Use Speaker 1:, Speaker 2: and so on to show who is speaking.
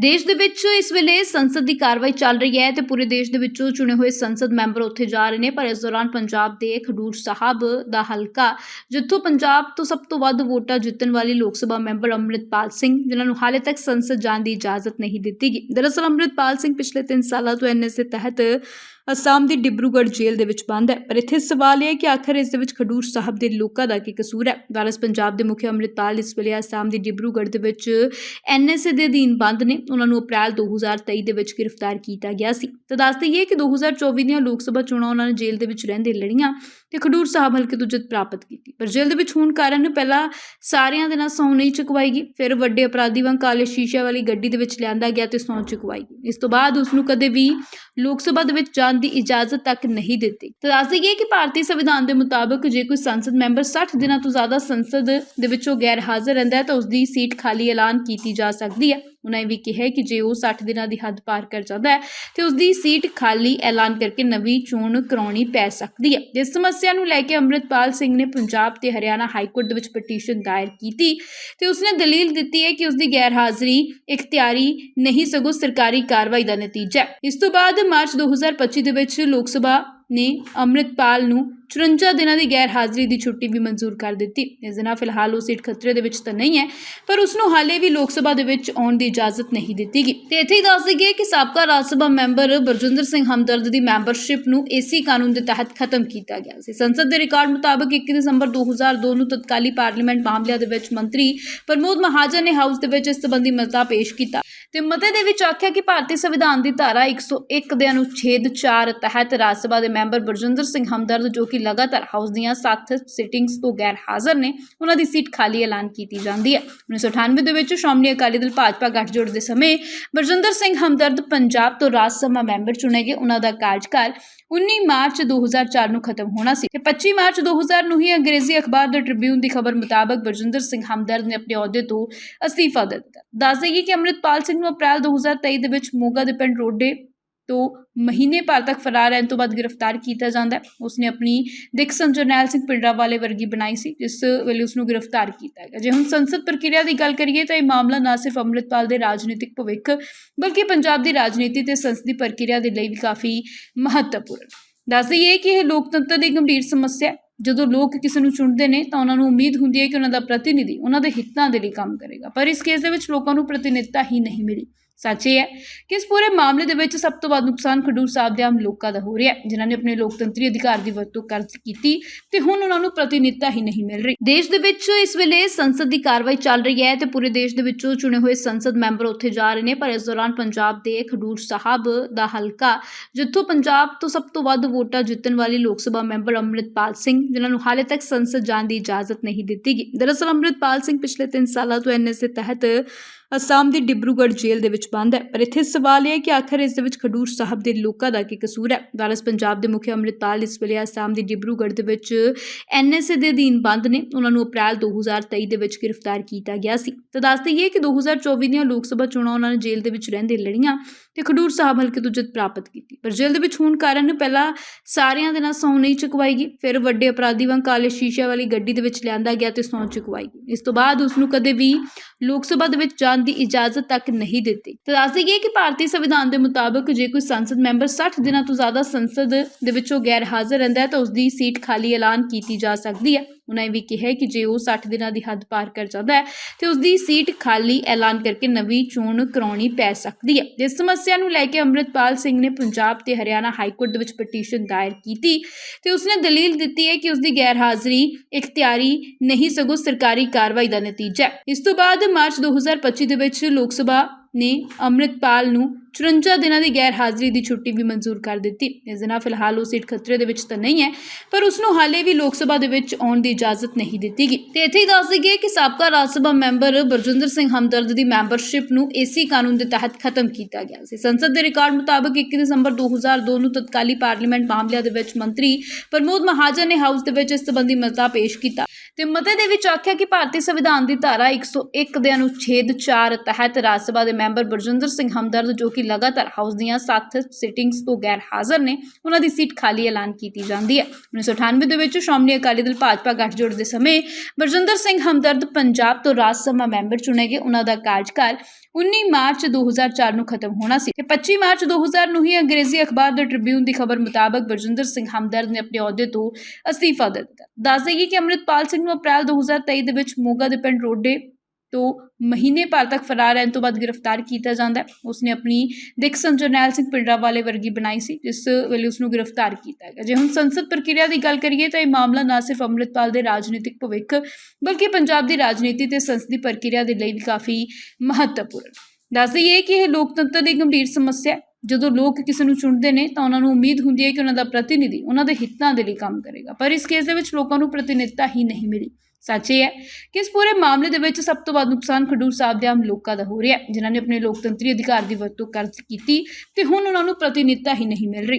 Speaker 1: ਦੇਸ਼ ਦੇ ਵਿੱਚ ਇਸ ਵੇਲੇ ਸੰਸਦ ਦੀ ਕਾਰਵਾਈ ਚੱਲ ਰਹੀ ਹੈ ਤੇ ਪੂਰੇ ਦੇਸ਼ ਦੇ ਵਿੱਚੋਂ ਚੁਣੇ ਹੋਏ ਸੰਸਦ ਮੈਂਬਰ ਉੱਥੇ ਜਾ ਰਹੇ ਨੇ, ਪਰ ਇਸ ਦੌਰਾਨ ਪੰਜਾਬ ਦੇ ਖਡੂਰ ਸਾਹਿਬ ਦਾ ਹਲਕਾ, ਜਿੱਥੋਂ ਪੰਜਾਬ ਤੋਂ ਸਭ ਤੋਂ ਵੱਧ ਵੋਟਾਂ ਜਿੱਤਣ ਵਾਲੀ ਲੋਕ ਸਭਾ ਮੈਂਬਰ ਅੰਮ੍ਰਿਤਪਾਲ ਸਿੰਘ, ਜਿਨ੍ਹਾਂ ਨੂੰ ਹਾਲੇ ਤੱਕ ਸੰਸਦ ਜਾਣ ਦੀ ਇਜਾਜ਼ਤ ਨਹੀਂ ਦਿੱਤੀ ਗਈ। ਦਰਅਸਲ ਅੰਮ੍ਰਿਤਪਾਲ ਸਿੰਘ ਪਿਛਲੇ 3 ਸਾਲਾਂ ਤੋਂ ਐਨਐਸਏ ਤਹਿਤ ਅਸਾਮ ਦੀ ਡਿਬਰੂਗੜ੍ਹ ਜੇਲ੍ਹ ਦੇ ਵਿੱਚ ਬੰਦ ਹੈ। ਪਰ ਇੱਥੇ ਸਵਾਲ ਇਹ ਹੈ ਕਿ ਆਖਰ ਇਸ ਦੇ ਵਿੱਚ ਖਡੂਰ ਸਾਹਿਬ ਦੇ ਲੋਕਾਂ ਦਾ ਕੀ ਕਸੂਰ ਹੈ? ਵਾਰਸ ਪੰਜਾਬ ਦੇ ਮੁਖੀ ਅੰਮ੍ਰਿਤਪਾਲ ਇਸ ਵੇਲੇ ਅਸਾਮ ਦੀ ਡਿਬਰੂਗੜ੍ਹ ਦੇ ਵਿੱਚ ਐਨਐਸਏ ਦੇ ਅਧੀਨ ਬੰਦ ਨੇ। ਉਹਨਾਂ ਨੂੰ ਅਪ੍ਰੈਲ 2023 ਦੇ ਵਿੱਚ ਗ੍ਰਿਫਤਾਰ ਕੀਤਾ ਗਿਆ ਸੀ। ਤਾਂ ਦੱਸ ਦਈਏ ਕਿ 2024 ਦੀਆਂ ਲੋਕ ਸਭਾ ਚੋਣਾਂ ਉਹਨਾਂ ਨੇ ਜੇਲ੍ਹ ਦੇ ਵਿੱਚ ਰਹਿੰਦੇ ਲੜੀਆਂ ਤੇ ਖਡੂਰ ਸਾਹਿਬ ਹਲਕੇ ਤੋਂ ਜਿੱਤ ਪ੍ਰਾਪਤ ਕੀਤੀ। ਪਰ ਜੇਲ੍ਹ ਦੇ ਵਿੱਚ ਹੋਣ ਕਾਰਨ ਪਹਿਲਾਂ ਸਾਰਿਆਂ ਦੇ ਨਾਲ ਸਹੁੰ ਨਹੀਂ ਚੁਕਵਾਈ ਗਈ। ਫਿਰ ਵੱਡੇ ਅਪਰਾਧੀ ਵਾਂਗ ਕਾਲੇ ਸ਼ੀਸ਼ੇ ਵਾਲੀ ਗੱਡੀ ਦੇ ਵਿੱਚ ਲਿਆਂਦਾ ਗਿਆ ਤੇ ਸਹੁੰ ਚੁਕਵਾਈ ਗਈ। ਇਸ ਤੋਂ ਬਾਅਦ ਉਸ ਨੂੰ ਕਦੇ ਵੀ ਲੋਕ ਸਭਾ ਦੇ ਵਿੱਚ ਜਾ ਜਾਣ ਦੀ ਇਜਾਜ਼ਤ ਤੱਕ ਨਹੀਂ ਦਿੱਤੀ। ਤਾਂ ਦੱਸ ਦਈਏ ਕਿ ਭਾਰਤੀ ਸੰਵਿਧਾਨ ਦੇ ਮੁਤਾਬਕ ਜੇ ਕੋਈ ਸੰਸਦ ਮੈਂਬਰ 60 ਦਿਨਾਂ ਤੋਂ ਜ਼ਿਆਦਾ ਸੰਸਦ ਦੇ ਵਿੱਚੋਂ ਗੈਰ ਹਾਜ਼ਰ ਰਹਿੰਦਾ ਹੈ ਤਾਂ ਉਸ ਦੀ ਸੀਟ ਖਾਲੀ ਐਲਾਨ ਕੀਤੀ ਜਾ ਸਕਦੀ ਹੈ। ਉਹਨਾਂ ਇਹ ਵੀ ਕਿਹਾ ਕਿ ਜੇ ਉਹ 60 ਦਿਨਾਂ ਦੀ ਹੱਦ ਪਾਰ ਕਰ ਜਾਂਦਾ ਹੈ, ਤੇ ਉਸ ਦੀ ਸੀਟ ਖਾਲੀ ਐਲਾਨ ਕਰਕੇ ਨਵੀਂ ਚੋਣ ਕਰਾਉਣੀ ਪੈ ਸਕਦੀ ਹੈ। ਇਸ ਸਮੱਸਿਆ ਨੂੰ ਲੈ ਕੇ ਅੰਮ੍ਰਿਤਪਾਲ ਸਿੰਘ ਨੇ ਪੰਜਾਬ ਤੇ ਹਰਿਆਣਾ ਹਾਈ ਕੋਰਟ ਦੇ ਵਿੱਚ ਪਟੀਸ਼ਨ ਦਾਇਰ ਕੀਤੀ ਤੇ ਉਸਨੇ ਦਲੀਲ ਦਿੱਤੀ ਹੈ ਕਿ ਉਸ ਦੀ ਗੈਰ ਹਾਜ਼ਰੀ ਇਖਤਿਆਰੀ ਨਹੀਂ, ਸਗੋਂ ਸਰਕਾਰੀ ਕਾਰਵਾਈ ਦਾ ਨਤੀਜਾ ਹੈ। ਇਸ ਤੋਂ ਬਾਅਦ ਮਾਰਚ 2025 ਦੇ ਵਿੱਚ ਲੋਕ ਸਭਾ ਨੇ ਅੰਮ੍ਰਿਤਪਾਲ ਨੂੰ 54 ਦਿਨਾਂ ਦੀ ਗੈਰ ਹਾਜ਼ਰੀ ਦੀ ਛੁੱਟੀ ਵੀ ਮਨਜ਼ੂਰ ਕਰ ਦਿੱਤੀ। ਇਸ ਦੇ ਨਾਲ ਫਿਲਹਾਲ ਉਹ ਸੀਟ ਖਤਰੇ ਦੇ ਵਿੱਚ ਤਾਂ ਨਹੀਂ ਹੈ, ਪਰ ਉਸ ਨੂੰ ਹਾਲੇ ਵੀ ਲੋਕ ਸਭਾ ਦੇ ਵਿੱਚ ਆਉਣ ਦੀ ਇਜਾਜ਼ਤ ਨਹੀਂ ਦਿੱਤੀ ਗਈ ਤੇ ਇੱਥੇ ਹੀ ਦੱਸ ਦਈਏ ਕਿ ਸਾਬਕਾ ਰਾਜ ਸਭਾ ਮੈਂਬਰ ਬਰਜਿੰਦਰ ਸਿੰਘ ਹਮਦਰਦ ਦੀ ਮੈਂਬਰਸ਼ਿਪ ਨੂੰ ਏਸੀ ਕਾਨੂੰਨ ਦੇ ਤਹਿਤ ਖਤਮ ਕੀਤਾ ਗਿਆ ਸੀ। ਸੰਸਦ ਦੇ ਰਿਕਾਰਡ ਮੁਤਾਬਕ 21 ਦਸੰਬਰ 2002 ਨੂੰ ਤਤਕਾਲੀ ਪਾਰਲੀਮੈਂਟ ਮਾਮਲਿਆਂ ਦੇ ਵਿੱਚ ਮੰਤਰੀ ਪ੍ਰਮੋਦ ਮਹਾਜਨ ਨੇ ਹਾਊਸ ਦੇ ਵਿੱਚ ਇਸ ਸੰਬੰਧੀ ਮਤਾ ਪੇਸ਼ ਕੀਤਾ। ਤੇ ਮਤੇ ਦੇ ਵਿੱਚ ਆਖਿਆ ਕਿ ਭਾਰਤੀ ਸੰਵਿਧਾਨ ਦੀ ਧਾਰਾ 101 ਦੇ ਅਨੁਛੇਦ 4 ਤਹਿਤ ਰਾਜ ਸਭਾ ਦੇ ਮੈਂਬਰ ਬਰਜਿੰਦਰ ਸਿੰਘ ਹਮਦਰਦ ਜੋ ਕਿ ਲਗਾਤਾਰ ਹਾਊਸ ਦੀਆਂ 7 ਸਿਟਿੰਗਸ ਤੋਂ ਗੈਰ ਹਾਜ਼ਰ ਨੇ, ਉਹਨਾਂ ਦੀ ਸੀਟ ਖਾਲੀ ਐਲਾਨ ਕੀਤੀ ਜਾਂਦੀ ਹੈ। 1998 ਦੇ ਵਿੱਚ ਸ਼੍ਰੋਮਣੀ ਅਕਾਲੀ ਦਲ ਭਾਜਪਾ ਗੱਠਜੋੜ ਦੇ ਸਮੇਂ ਬਰਜਿੰਦਰ ਸਿੰਘ ਹਮਦਰਦ ਪੰਜਾਬ ਤੋਂ ਰਾਜ ਸਭਾ ਮੈਂਬਰ ਚੁਣੇ ਗਏ। ਉਹਨਾਂ ਦਾ ਕਾਰਜਕਾਲ 19 ਮਾਰਚ 2004 ਨੂੰ ਖਤਮ ਹੋਣਾ ਸੀ ਤੇ 25 ਮਾਰਚ 2000 ਨੂੰ ਹੀ ਅੰਗਰੇਜ਼ੀ ਅਖਬਾਰ ਦ ਟ੍ਰਿਬਿਊਨ ਦੀ ਖਬਰ ਮੁਤਾਬਕ ਬਰਜਿੰਦਰ ਸਿੰਘ ਹਮਦਰਦ ਨੇ ਆਪਣੇ ਅਹੁਦੇ ਤੋਂ ਅਸਤੀਫਾ ਦੇ ਦਿੱਤਾ। ਦੱਸ ਦਈਏ ਕਿ ਅੰਮ੍ਰਿਤਪਾਲ ਸਿੰਘ ਨੂੰ ਅਪ੍ਰੈਲ 2023 ਦੇ ਵਿੱਚ ਮੋਗਾ ਦੇ ਪਿੰਡ ਰੋਡੇ ਤੋਂ ਮਹੀਨੇ ਭਰ ਤੱਕ ਫਰਾਰ ਰਹਿਣ ਤੋਂ ਬਾਅਦ ਗ੍ਰਿਫਤਾਰ ਕੀਤਾ ਜਾਂਦਾ ਹੈ। ਉਸਨੇ ਆਪਣੀ ਦਿਕਸਨ ਜਰਨੈਲ ਸਿੰਘ ਪਿੰਡਰਾ ਵਾਲੇ ਵਰਗੀ ਬਣਾਈ ਸੀ, ਜਿਸ ਵੇਲੇ ਉਸ ਨੂੰ ਗ੍ਰਿਫਤਾਰ ਕੀਤਾ ਗਿਆ। ਜੇ ਹੁਣ ਸੰਸਦ ਪ੍ਰਕਿਰਿਆ ਦੀ ਗੱਲ ਕਰੀਏ ਤਾਂ ਇਹ ਮਾਮਲਾ ਨਾ ਸਿਰਫ ਅੰਮ੍ਰਿਤਪਾਲ ਦੇ ਰਾਜਨੀਤਿਕ ਭਵਿੱਖ ਬਲਕਿ ਪੰਜਾਬ ਦੀ ਰਾਜਨੀਤੀ ਤੇ ਸੰਸਦੀ ਪ੍ਰਕਿਰਿਆ ਦੇ ਲਈ ਵੀ ਕਾਫੀ ਮਹੱਤਵਪੂਰਨ। ਦੱਸ ਦਈਏ ਕਿ ਇਹ ਲੋਕਤੰਤਰ ਦੀ ਗੰਭੀਰ ਸਮੱਸਿਆ ਜਦੋਂ ਲੋਕ ਕਿਸੇ ਨੂੰ ਚੁਣਦੇ ਨੇ ਤਾਂ ਉਹਨਾਂ ਨੂੰ ਉਮੀਦ ਹੁੰਦੀ ਹੈ ਕਿ ਉਹਨਾਂ ਦਾ ਪ੍ਰਤੀਨਿਧੀ ਉਹਨਾਂ ਦੇ ਹਿੱਤਾਂ ਦੇ ਲਈ ਕੰਮ ਕਰੇਗਾ। ਪਰ ਇਸ ਕੇਸ ਦੇ ਵਿੱਚ ਲੋਕਾਂ ਨੂੰ ਪ੍ਰਤੀਨਿਧਤਾ ਹੀ ਨਹੀਂ ਮਿਲੀ। ਸੱਚ ਇਹ ਹੈ ਕਿ ਇਸ ਪੂਰੇ ਮਾਮਲੇ ਦੇ ਵਿੱਚ ਸਭ ਤੋਂ ਵੱਧ ਨੁਕਸਾਨ ਖਡੂਰ ਸਾਹਿਬ ਦੇ ਆਮ ਲੋਕਾਂ ਦਾ ਹੋ ਰਿਹਾ ਹੈ, ਜਿਨ੍ਹਾਂ ਨੇ ਆਪਣੇ ਲੋਕਤੰਤਰੀ ਅਧਿਕਾਰ ਦੀ ਵਰਤੋਂ ਕਰ ਕੀਤੀ ਤੇ ਹੁਣ ਉਹਨਾਂ ਨੂੰ ਪ੍ਰਤੀਨਿਧਤਾ ਹੀ ਨਹੀਂ ਮਿਲ ਰਹੀ। ਦੇਸ਼ ਦੇ ਵਿੱਚ ਇਸ ਵੇਲੇ ਸੰਸਦ ਦੀ ਕਾਰਵਾਈ ਚੱਲ ਰਹੀ ਹੈ ਤੇ ਪੂਰੇ ਦੇਸ਼ ਦੇ ਵਿੱਚੋਂ ਚੁਣੇ ਹੋਏ ਸੰਸਦ ਮੈਂਬਰ ਉੱਥੇ ਜਾ ਰਹੇ ਨੇ, ਪਰ ਇਸ ਦੌਰਾਨ ਪੰਜਾਬ ਦੇ ਖਡੂਰ ਸਾਹਿਬ ਦਾ ਹਲਕਾ, ਜਿੱਥੋਂ ਪੰਜਾਬ ਤੋਂ ਸਭ ਤੋਂ ਵੱਧ ਵੋਟਾਂ ਜਿੱਤਣ ਵਾਲੀ ਲੋਕ ਸਭਾ ਮੈਂਬਰ ਅੰਮ੍ਰਿਤਪਾਲ ਸਿੰਘ, ਜਿਨ੍ਹਾਂ ਨੂੰ ਹਾਲੇ ਤੱਕ ਸੰਸਦ ਜਾਣ ਦੀ ਇਜਾਜ਼ਤ ਨਹੀਂ ਦਿੱਤੀ ਗਈ। ਦਰਅਸਲ ਅੰਮ੍ਰਿਤਪਾਲ ਸਿੰਘ ਪਿਛਲੇ 3 ਸਾਲਾਂ ਤੋਂ ਐਨਐਸਏ ਤਹਿਤ ਅਸਾਮ ਦੀ ਡਿਬਰੂਗੜ੍ਹ ਜੇਲ੍ਹ ਦੇ ਵਿੱਚ ਬੰਦ ਹੈ। ਪਰ ਇੱਥੇ ਸਵਾਲ ਇਹ ਹੈ ਕਿ ਆਖਰ ਇਸ ਦੇ ਵਿੱਚ ਖਡੂਰ ਸਾਹਿਬ ਦੇ ਲੋਕਾਂ ਦਾ ਕੀ ਕਸੂਰ ਹੈ? ਵਾਰਸ ਪੰਜਾਬ ਦੇ ਮੁਖੀ ਅੰਮ੍ਰਿਤਪਾਲ ਇਸ ਵੇਲੇ ਅਸਾਮ ਦੀ ਡਿਬਰੂਗੜ੍ਹ ਦੇ ਵਿੱਚ ਐਨਐਸਏ ਦੇ ਅਧੀਨ ਬੰਦ ਨੇ। ਉਹਨਾਂ ਨੂੰ ਅਪ੍ਰੈਲ 2023 ਦੇ ਵਿੱਚ ਗ੍ਰਿਫਤਾਰ ਕੀਤਾ ਗਿਆ ਸੀ। ਤਾਂ ਦੱਸ ਦਈਏ ਕਿ 2024 ਦੀਆਂ ਲੋਕ ਸਭਾ ਚੋਣਾਂ ਉਹਨਾਂ ਨੇ ਜੇਲ੍ਹ ਦੇ ਵਿੱਚ ਰਹਿੰਦੇ ਲੜੀਆਂ ਤੇ ਖਡੂਰ ਸਾਹਿਬ ਹਲਕੇ ਤੋਂ ਜਿੱਤ ਪ੍ਰਾਪਤ ਕੀਤੀ। ਪਰ ਜੇਲ੍ਹ ਦੇ ਵਿੱਚ ਹੋਣ ਕਾਰਨ ਪਹਿਲਾਂ ਸਾਰਿਆਂ ਦੇ ਨਾਲ ਸਹੁੰ ਨਹੀਂ ਚੁਕਵਾਈ ਗਈ, ਫਿਰ ਵੱਡੇ ਅਪਰਾਧੀ ਵਾਂਗ ਕਾਲੇ ਸ਼ੀਸ਼ੇ ਵਾਲੀ ਗੱਡੀ ਦੇ ਵਿੱਚ ਲਿਆਂਦਾ ਗਿਆ ਤੇ ਸਹੁੰ ਚੁਕਵਾਈ ਗਈ। ਇਸ ਤੋਂ ਬਾਅਦ ਉਸ ਨੂੰ ਕਦੇ ਵੀ ਲੋਕ ਸਭਾ ਦੇ ਵਿੱਚ ਜਾਣ ਦੀ ਇਜਾਜ਼ਤ ਤੱਕ ਨਹੀਂ ਦਿੱਤੀ। ਤਾਂ ਦੱਸ ਦਈਏ ਕਿ ਭਾਰਤੀ ਸੰਵਿਧਾਨ ਦੇ ਮੁਤਾਬਕ ਜੇ ਕੋਈ ਸੰਸਦ ਮੈਂਬਰ 60 ਦਿਨਾਂ ਤੋਂ ਜ਼ਿਆਦਾ ਸੰਸਦ ਦੇ ਵਿੱਚੋਂ ਗੈਰ ਹਾਜ਼ਰ ਰਹਿੰਦਾ ਹੈ ਤਾਂ ਉਸ ਦੀ ਸੀਟ ਖਾਲੀ ਐਲਾਨ ਕੀਤੀ ਜਾ ਸਕਦੀ ਹੈ। ਉਹਨਾਂ ਇਹ ਵੀ ਕਿਹਾ ਕਿ ਜੇ ਉਹ 60 ਦਿਨਾਂ ਦੀ ਹੱਦ ਪਾਰ ਕਰ ਜਾਂਦਾ ਹੈ, ਤੇ ਉਸ ਦੀ ਸੀਟ ਖਾਲੀ ਐਲਾਨ ਕਰਕੇ ਨਵੀਂ ਚੋਣ ਕਰਾਉਣੀ ਪੈ ਸਕਦੀ ਹੈ। ਇਸ ਸਮੱਸਿਆ ਨੂੰ ਲੈ ਕੇ ਅੰਮ੍ਰਿਤਪਾਲ ਸਿੰਘ ਨੇ ਪੰਜਾਬ ਤੇ ਹਰਿਆਣਾ ਹਾਈ ਕੋਰਟ ਦੇ ਵਿੱਚ ਪਟੀਸ਼ਨ ਦਾਇਰ ਕੀਤੀ ਤੇ ਉਸਨੇ ਦਲੀਲ ਦਿੱਤੀ ਹੈ ਕਿ ਉਸ ਦੀ ਗੈਰ ਹਾਜ਼ਰੀ ਇਖਤਿਆਰੀ ਨਹੀਂ, ਸਗੋਂ ਸਰਕਾਰੀ ਕਾਰਵਾਈ ਦਾ ਨਤੀਜਾ ਹੈ। ਇਸ ਤੋਂ ਬਾਅਦ ਮਾਰਚ 2025 ਦੇ ਵਿੱਚ ਲੋਕ ਸਭਾ ਨੇ ਅੰਮ੍ਰਿਤਪਾਲ ਨੂੰ 54 ਦਿਨਾਂ ਦੀ ਗੈਰ ਹਾਜ਼ਰੀ ਦੀ ਛੁੱਟੀ ਵੀ ਮਨਜ਼ੂਰ ਕਰ ਦਿੱਤੀ। ਇਸ ਦੇ ਨਾਲ ਫਿਲਹਾਲ ਉਹ ਸੀਟ ਖਤਰੇ ਦੇ ਵਿੱਚ ਤਾਂ ਨਹੀਂ ਹੈ, ਪਰ ਉਸ ਨੂੰ ਹਾਲੇ ਵੀ ਲੋਕ ਸਭਾ ਦੇ ਵਿੱਚ ਆਉਣ ਦੀ ਇਜਾਜ਼ਤ ਨਹੀਂ ਦਿੱਤੀ ਗਈ ਤੇ ਇੱਥੇ ਹੀ ਦੱਸ ਦਈਏ ਕਿ ਸਾਬਕਾ ਰਾਜ ਸਭਾ ਮੈਂਬਰ ਬਰਜਿੰਦਰ ਸਿੰਘ ਹਮਦਰਦ ਦੀ ਮੈਂਬਰਸ਼ਿਪ ਨੂੰ ਏਸੀ ਕਾਨੂੰਨ ਦੇ ਤਹਿਤ ਖਤਮ ਕੀਤਾ ਗਿਆ ਸੀ। ਸੰਸਦ ਦੇ ਰਿਕਾਰਡ ਮੁਤਾਬਕ 21 ਦਸੰਬਰ 2002 ਨੂੰ ਤਤਕਾਲੀ ਪਾਰਲੀਮੈਂਟ ਮਾਮਲਿਆਂ ਦੇ ਵਿੱਚ ਮੰਤਰੀ ਪ੍ਰਮੋਦ ਮਹਾਜਨ ਨੇ ਹਾਊਸ ਦੇ ਵਿੱਚ ਇਸ ਸੰਬੰਧੀ ਮਤਾ ਪੇਸ਼ ਕੀਤਾ। ਤੇ ਮਤੇ ਦੇ ਵਿੱਚ ਆਖਿਆ ਕਿ ਭਾਰਤੀ ਸੰਵਿਧਾਨ ਦੀ ਧਾਰਾ 101 ਦੇ ਅਨੁਛੇਦ 4 ਤਹਿਤ ਰਾਜ ਸਭਾ ਦੇ ਮੈਂਬਰ ਬਰਜਿੰਦਰ ਸਿੰਘ ਹਮਦਰਦ ਜੋ ਕਿ ਲਗਾਤਾਰ ਹਾਊਸ ਦੀਆਂ 7 ਸਿਟਿੰਗਸ ਤੋਂ ਗੈਰ ਹਾਜ਼ਰ ਨੇ, ਉਹਨਾਂ ਦੀ ਸੀਟ ਖਾਲੀ ਐਲਾਨ ਕੀਤੀ ਜਾਂਦੀ ਹੈ। 1998 ਦੇ ਵਿੱਚ ਸ਼੍ਰੋਮਣੀ ਅਕਾਲੀ ਦਲ ਭਾਜਪਾ ਗੱਠਜੋੜ ਦੇ ਸਮੇਂ ਬਰਜਿੰਦਰ ਸਿੰਘ ਹਮਦਰਦ ਪੰਜਾਬ ਤੋਂ ਰਾਜ ਸਭਾ ਮੈਂਬਰ ਚੁਣੇ ਗਏ। ਉਹਨਾਂ ਦਾ ਕਾਰਜਕਾਲ 19 ਮਾਰਚ 2004 ਨੂੰ ਖਤਮ ਹੋਣਾ ਸੀ ਤੇ 25 ਮਾਰਚ 2000 ਨੂੰ ਹੀ ਅੰਗਰੇਜ਼ੀ ਅਖਬਾਰ ਦ ਟ੍ਰਿਬਿਊਨ ਦੀ ਖਬਰ ਮੁਤਾਬਕ ਬਰਜਿੰਦਰ ਸਿੰਘ ਹਮਦਰਦ ਨੇ ਆਪਣੇ ਅਹੁਦੇ ਤੋਂ ਅਸਤੀਫਾ ਦੇ ਦਿੱਤਾ। ਦੱਸ ਦੇਈਏ ਕਿ ਅੰਮ੍ਰਿਤਪਾਲ ਸਿੰਘ ਨੂੰ ਅਪ੍ਰੈਲ 2023 ਦੇ ਵਿੱਚ ਮੋਗਾ ਦੇ ਪਿੰਡ ਰੋਡੇ ਤੋਂ ਮਹੀਨੇ ਭਰ ਤੱਕ ਫਰਾਰ ਰਹਿਣ ਤੋਂ ਬਾਅਦ ਗ੍ਰਿਫਤਾਰ ਕੀਤਾ ਜਾਂਦਾ ਉਸਨੇ ਆਪਣੀ ਡਿਕਸਨ ਜਰਨੈਲ ਸਿੰਘ ਪਿੰਡਰਾ ਵਾਲੇ ਵਰਗੀ ਬਣਾਈ ਸੀ, ਜਿਸ ਵੇਲੇ ਉਸ ਨੂੰ ਗ੍ਰਿਫਤਾਰ ਕੀਤਾ ਗਿਆ। ਜੇ ਹੁਣ ਸੰਸਦ ਪ੍ਰਕਿਰਿਆ ਦੀ ਗੱਲ ਕਰੀਏ ਤਾਂ ਇਹ ਮਾਮਲਾ ਨਾ ਸਿਰਫ ਅੰਮ੍ਰਿਤਪਾਲ ਦੇ ਰਾਜਨੀਤਿਕ ਭਵਿੱਖ ਬਲਕਿ ਪੰਜਾਬ ਦੀ ਰਾਜਨੀਤੀ ਤੇ ਸੰਸਦੀ ਪ੍ਰਕਿਰਿਆ ਦੇ ਲਈ ਵੀ ਕਾਫੀ ਮਹੱਤਵਪੂਰਨ। ਦੱਸ ਦਈਏ ਕਿ ਇਹ ਲੋਕਤੰਤਰ ਦੀ ਗੰਭੀਰ ਸਮੱਸਿਆ ਹੈ। ਜਦੋਂ ਲੋਕ ਕਿਸੇ ਨੂੰ ਚੁਣਦੇ ਨੇ ਤਾਂ ਉਹਨਾਂ ਨੂੰ ਉਮੀਦ ਹੁੰਦੀ ਹੈ ਕਿ ਉਹਨਾਂ ਦਾ ਪ੍ਰਤੀਨਿਧੀ ਉਹਨਾਂ ਦੇ ਹਿੱਤਾਂ ਦੇ ਲਈ ਕੰਮ ਕਰੇਗਾ। ਪਰ ਇਸ ਕੇਸ ਦੇ ਵਿੱਚ ਲੋਕਾਂ ਨੂੰ ਪ੍ਰਤੀਨਿਧਤਾ ਹੀ ਨਹੀਂ ਮਿਲੀ। ਸੱਚ ਇਹ ਹੈ ਕਿ ਇਸ ਪੂਰੇ ਮਾਮਲੇ ਦੇ ਵਿੱਚ ਸਭ ਤੋਂ ਵੱਧ ਨੁਕਸਾਨ ਖਡੂਰ ਸਾਹਿਬ ਦੇ ਆਮ ਲੋਕਾਂ ਦਾ ਹੋ ਰਿਹਾ ਜਿਨ੍ਹਾਂ ਨੇ ਆਪਣੇ ਲੋਕਤੰਤਰੀ ਅਧਿਕਾਰ ਦੀ ਵਰਤੋਂ ਕਰ ਕੀਤੀ ਤੇ ਹੁਣ ਉਹਨਾਂ ਨੂੰ ਪ੍ਰਤੀਨਿਧਤਾ ਹੀ ਨਹੀਂ ਮਿਲ ਰਹੀ।